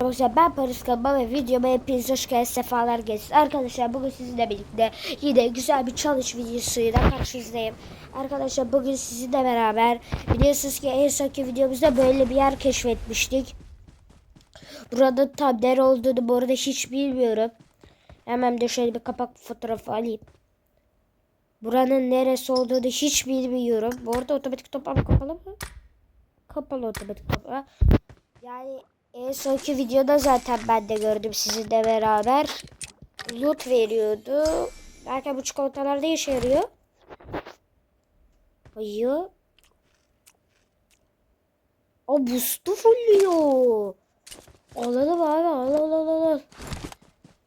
Arkadaşlar ben Paris Kaba ve videoma hepiniz hoş geldiniz sefalar gelsin. Arkadaşlar bugün sizinle birlikte yine güzel bir challenge videosuyla karşınızdayım. Arkadaşlar bugün sizinle beraber biliyorsunuz ki en sonki videomuzda böyle bir yer keşfetmiştik. Burada tam nere olduğunu bu arada hiç bilmiyorum. Hemen de şöyle bir kapak fotoğrafı alayım. Buranın neresi olduğunu hiç bilmiyorum. Bu arada otomatik toplama kapalı mı? Kapalı otomatik toplama. Yani en sonki videoda zaten ben de gördüm sizinle beraber. Loot veriyordu. Belki bu çikolatalar ne işe yarıyor? Hayır. O boost'u fulluyor. Alalım abi al al al, al.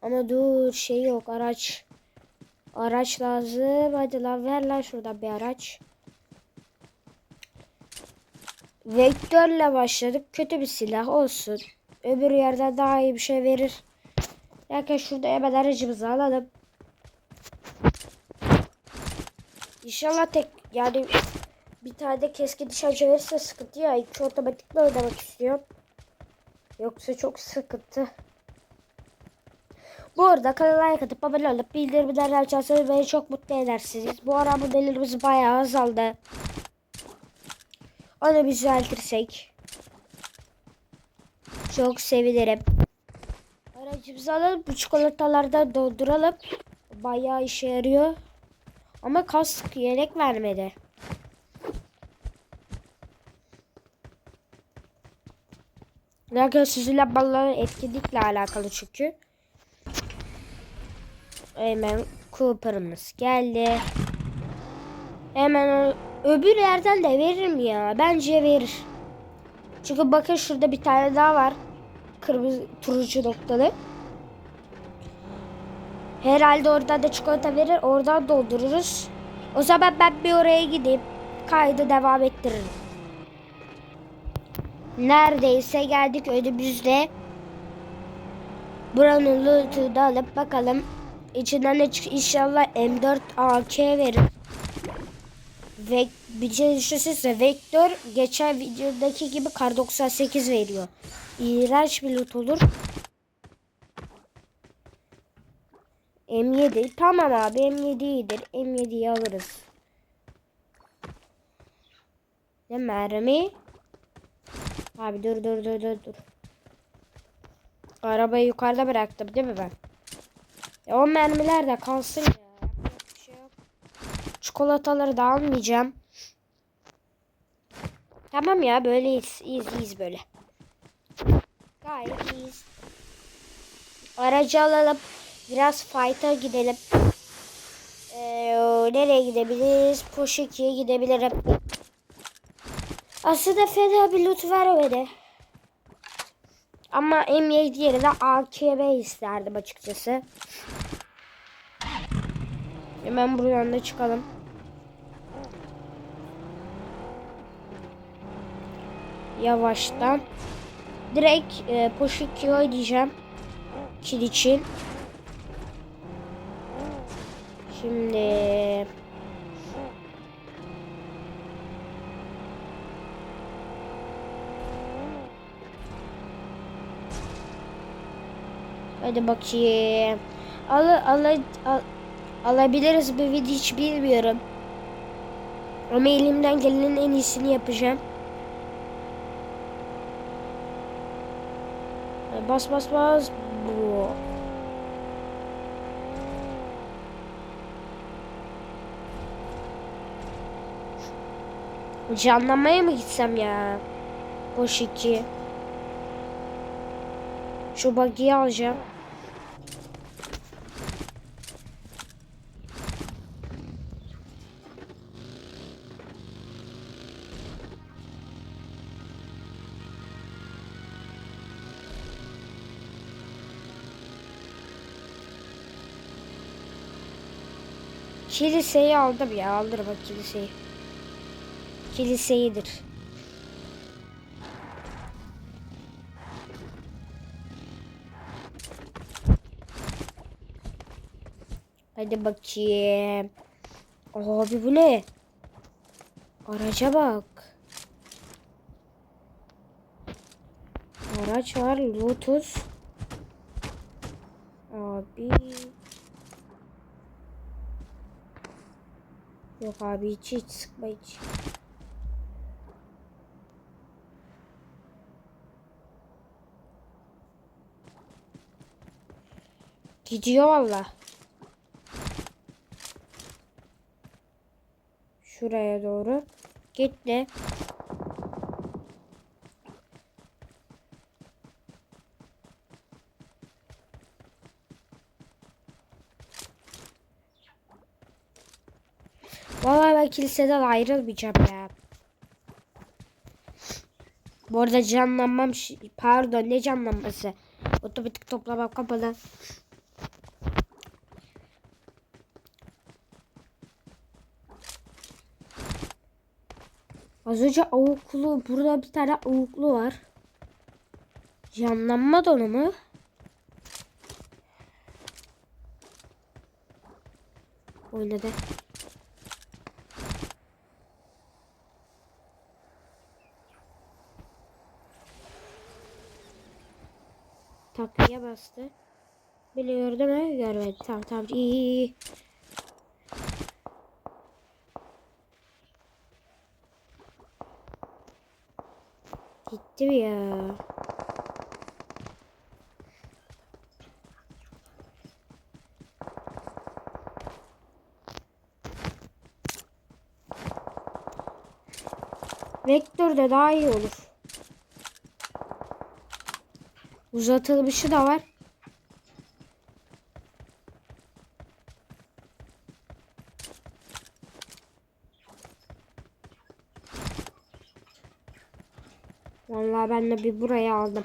Ama dur şey yok araç. Araç lazım. Hadi lan ver lan şuradan bir araç. Vektörle başladık. Kötü bir silah olsun. Öbür yerden daha iyi bir şey verir. Derken şurada hemen aracımızı alalım. İnşallah tek yani bir tane de keskin nişancı verirse sıkıntı ya. İki otomatikle oynamak istiyorum. Yoksa çok sıkıntı. Bu arada kanala like atıp abone olup bildirimleri açarsanız beni çok mutlu edersiniz. Bu ara abonelerimiz bayağı azaldı. Onu düzeltirsek çok sevinirim. Aracımızı alalım. Bu çikolatalardan dolduralım. Bayağı işe yarıyor. Ama kask yelek vermedi. Lakin süzülen balların etkinlikle alakalı çünkü. Hemen Cooper'ımız geldi. Hemen o, öbür yerden de verir mi ya? Bence verir. Çünkü bakın şurada bir tane daha var. Kırmızı turuncu noktalı. Herhalde oradan da çikolata verir. Oradan doldururuz. O zaman ben bir oraya gideyim. Kaydı devam ettiririm. Neredeyse geldik önümüzde. Buranın loot'unu da alıp bakalım. İçinden de çık inşallah M4 AK verir. Ve şey düşünsenize Vektör geçen videodaki gibi kar 98 veriyor. İğrenç bir loot olur. M7 tamam abi M7 iyidir. M7'yi alırız. Ne mermi? Abi dur dur dur dur dur. Arabayı yukarıda bıraktım değil mi ben? E, o mermiler de kalsın ya. Şey. Çikolataları da almayacağım. Tamam ya böyle iyiyiz. İyiyiz, böyle. Gayet iyiyiz. Aracı alalım. Biraz fight'a gidelim. Ee, nereye gidebiliriz? Poşiki'ye gidebilirim. Aslında fena bir loot vermedi. Ama M7 yerine AKB isterdim açıkçası. Hemen buradan da çıkalım. Yavaştan. Direkt e, Poşik'i oynayacağım. Kil için. Şimdi... Hadi bakayım. Al, al, al, alabiliriz bir video hiç bilmiyorum. Ama elimden gelenin en iyisini yapacağım. Bas bas bas. Bu. Canlanmaya mı gitsem ya? Boş iki. Şu buggy'i alacağım. Kiliseyi aldım ya. Aldır bak kiliseyi. Kiliseyidir. Hadi bakayım. Abi bu ne? Araca bak. Araç var. Lotus. Abi. Yok abi hiç hiç sıkma hiç. Gidiyor valla. Şuraya doğru. Gitti. Vallahi ben kiliseden ayrılmayacağım ya. Bu arada canlanmam pardon ne canlanması? Otomatik toplama kapalı. Az önce avuklu burada bir tane avuklu var. Canlanma donu mu? Oynadı. Takviye bastı. Biliyor değil mi? Görmedi. Tamam tamam iyi iyi. Gitti ya? Vektör de daha iyi olur. Uzatılmışı da var. Vallahi ben de bir buraya aldım.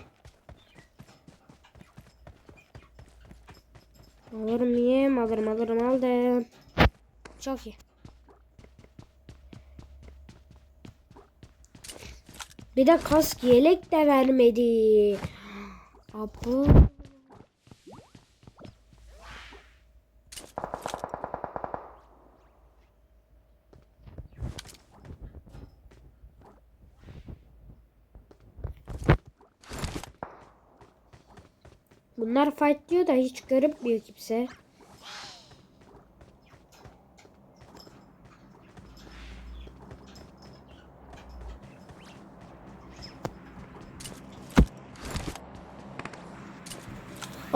Alırım yiyeyim, alırım alırım aldım. Çok iyi. Bir de kask yelek de vermedi. Abu. Bunlar fight diyor da hiç görünmüyor kimse.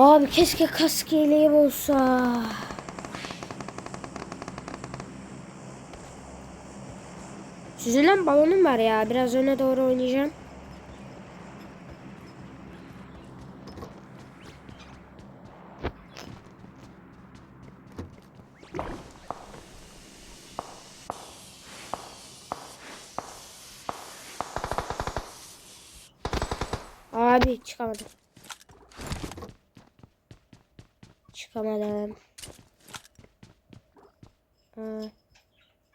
Abi keşke kask yeleğim olsa. Süzülen balonum var ya. Biraz öne doğru oynayacağım. Abi çıkamadım.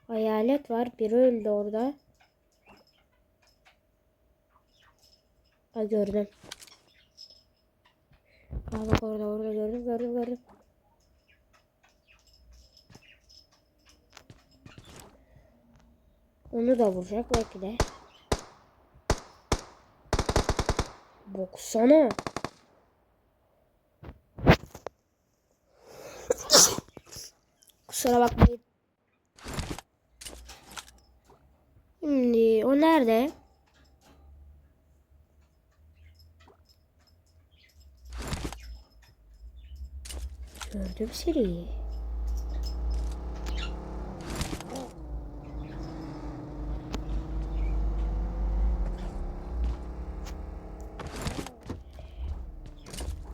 Aa, hayalet var. Biri öldü orada. Ha gördüm. Aa bak orada orada gördüm gördüm gördüm. Onu da vuracak belki de. Baksana. Kusura bakmayın. Şimdi o nerede? Gördüm seni.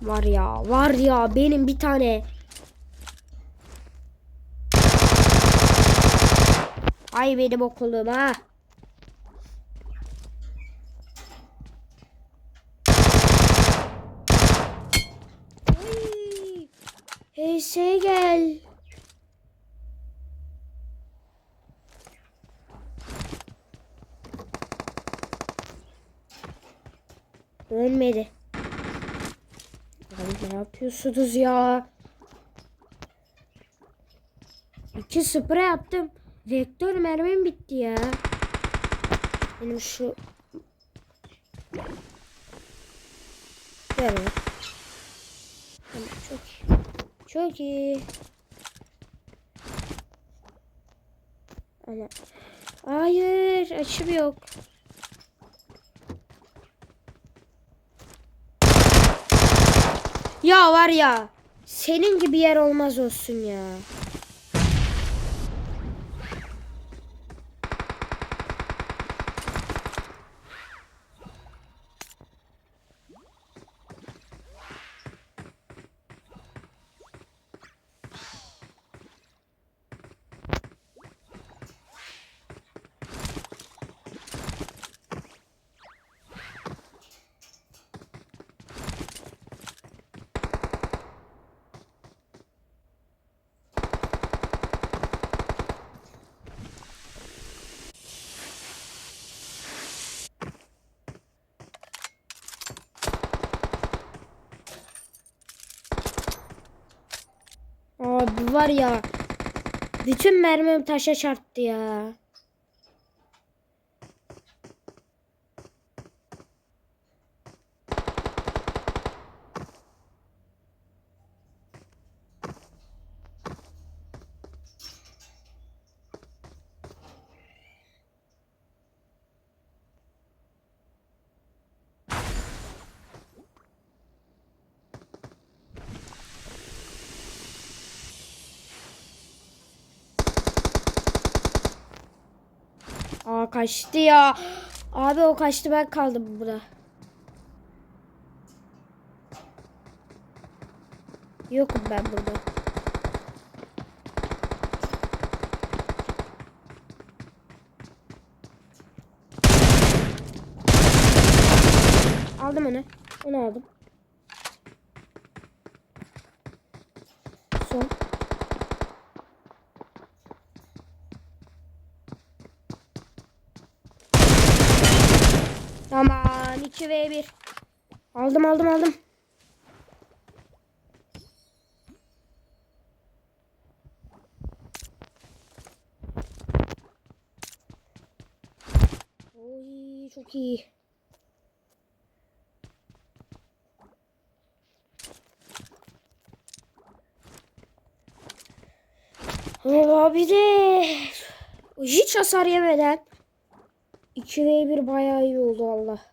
Var ya, var ya benim bir tane Ay benim okulum ha. Ay, Hey şey gel. Ölmedi. Abi ne yapıyorsunuz ya? İki sprey attım. Vektör mermim bitti ya. Benim şu Böyle. Çok iyi. Çok iyi. Ama hayır açım yok. Ya var ya senin gibi yer olmaz olsun ya. Abi var ya bütün mermim taşa çarptı ya. Aa kaçtı ya. Abi o kaçtı ben kaldım burada. Yokum ben burada. Aldım onu. Onu aldım. 2v1. Aldım aldım aldım. Oy çok iyi. Valla bir de hiç hasar yemeden 2v1 bayağı iyi oldu Allah.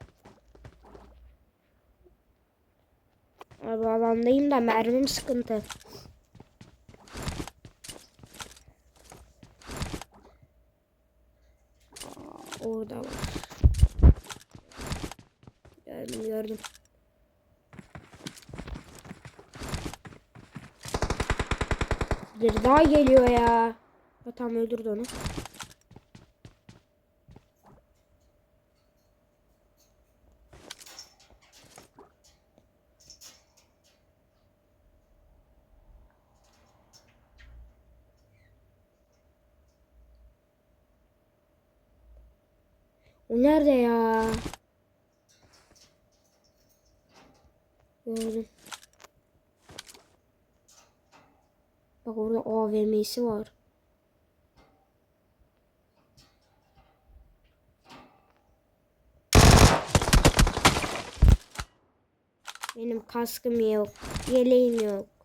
Abi alandayım da mermim sıkıntı. Aa, orada var. Gördüm gördüm. Bir daha geliyor ya. Ha, tamam öldürdü onu. O nerede ya? Gördüm. Bak orada AVM'si var. Benim kaskım yok. Yeleğim yok.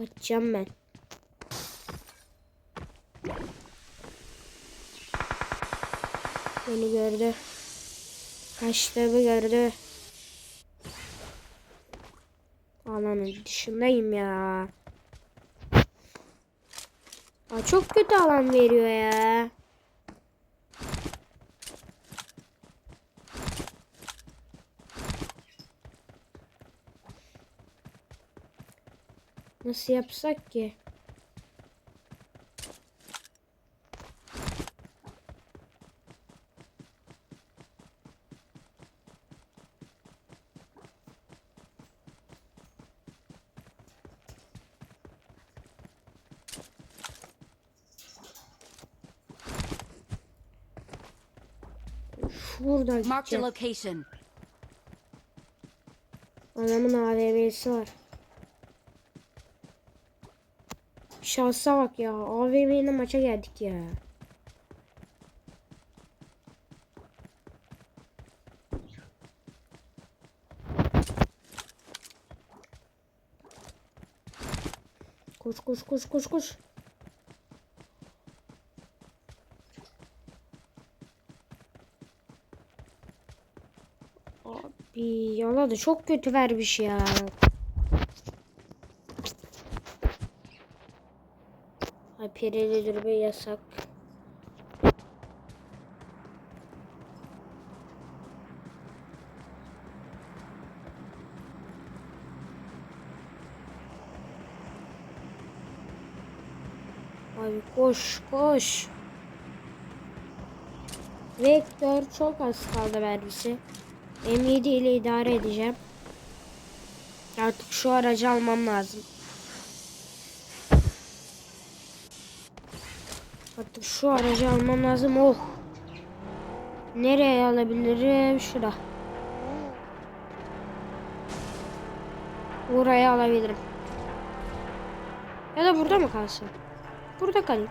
Kaçacağım ben. Beni gördü. Kaçtığımı gördü. Alanın dışındayım ya. Aa, çok kötü alan veriyor ya. Nasıl yapsak ki? Marked a gideceğim. location. Adamın AVM'si var. Şansa bak ya. AVM ile maça geldik ya. Koş koş koş koş koş. Abi yaladı çok kötü vermiş ya. Ay perili dürbün yasak. Abi koş koş. Vektör çok az kaldı vergisi. M7 ile idare edeceğim. Artık şu aracı almam lazım. Artık şu aracı almam lazım. Oh. Nereye alabilirim? Şurada. Buraya alabilirim. Ya da burada mı kalsın? Burada kalayım.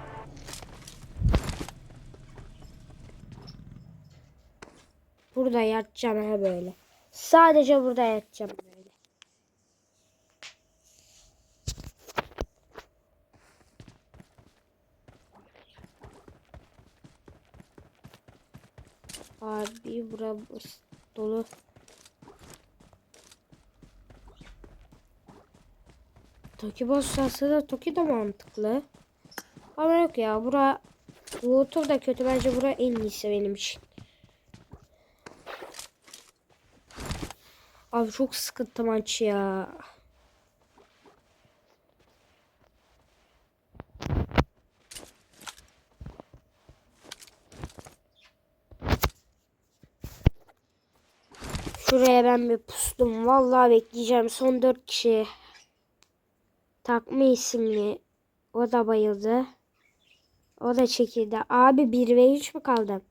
Burada yatacağım ha böyle. Sadece burada yatacağım böyle. Abi bura dolu. Toki boss aslında Toki de mantıklı. Ama yok ya bura Water da kötü bence bura en iyisi benim için. Abi çok sıkıntı maç ya. Şuraya ben bir pustum. Vallahi bekleyeceğim. Son dört kişi. Takma isimli. O da bayıldı. O da çekildi. Abi 1 ve 3 mü kaldı?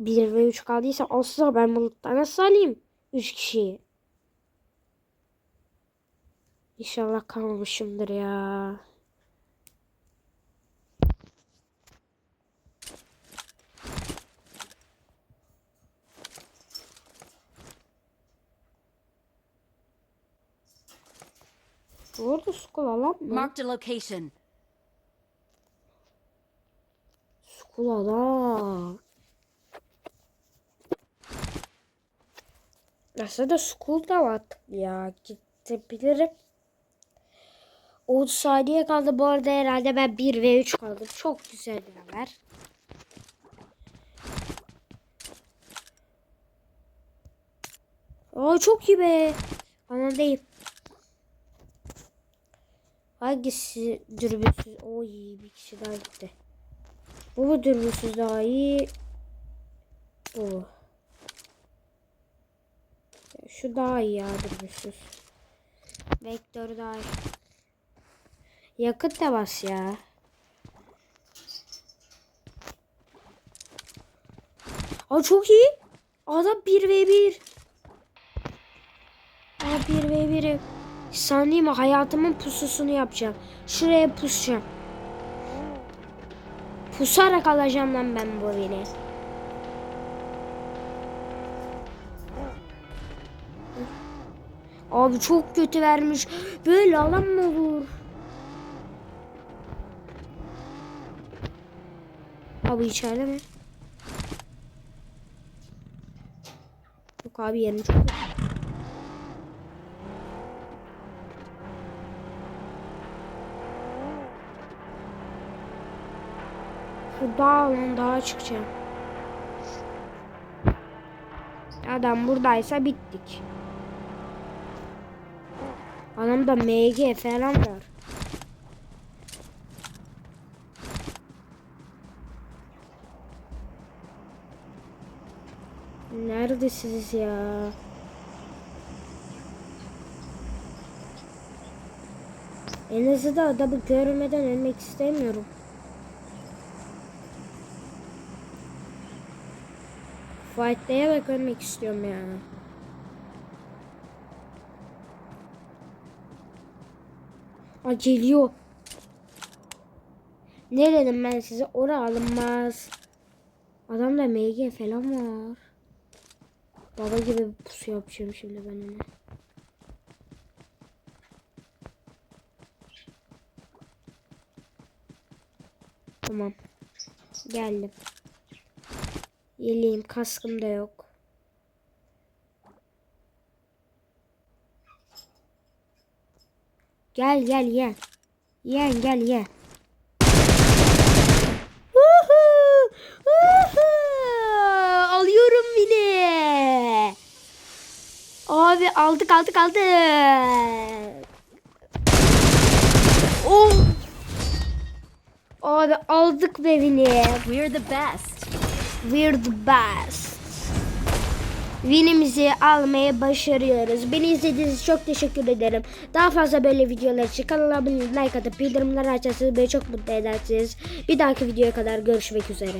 1 ve 3 kaldıysa asla ben buluttan nasıl alayım 3 kişiyi? İnşallah kalmamışımdır ya. Bu arada skol alan mı? Marked a location. Skol alan. Aslında school da mantıklı ya. Gidebilirim. 30 saniye kaldı. Bu arada herhalde ben 1 ve 3 kaldım. Çok güzel bir haber. Aa çok iyi be. Değil. Hangisi dürbünsüz? Oy bir kişi daha gitti. Bu mu dürbünsüz daha iyi? Bu. Şu daha iyi ya dürbünsüz. Vektör daha iyi. Yakıt da bas ya. Aa çok iyi. Adam 1 ve 1. Aa 1 ve 1'i. Sanayım hayatımın pususunu yapacağım. Şuraya pusacağım. Pusarak alacağım lan ben bu beni. Abi çok kötü vermiş. Böyle alan mı olur? Abi içeride mi? Yok abi yerim çok dağ lan dağa çıkacağım. Adam buradaysa bittik. Adamda MG falan var. Neredesiniz ya? En azından adamı görmeden ölmek istemiyorum. Fightlayarak ölmek istiyorum yani. Aa geliyor. Ne dedim ben size? Ora alınmaz. Adamda MG falan var. Baba gibi pusu yapacağım şimdi ben ona. Tamam. Geldim. Yeleğim kaskım da yok. Gel gel ye. Yen gel ye. Alıyorum bile. Abi aldık aldık aldık. Oh. Abi aldık be Vini. We're the best. We're the best. Winimizi almayı başarıyoruz. Beni izlediğiniz için çok teşekkür ederim. Daha fazla böyle videolar için kanala abone like atıp bildirimleri açarsanız beni çok mutlu edersiniz. Bir dahaki videoya kadar görüşmek üzere.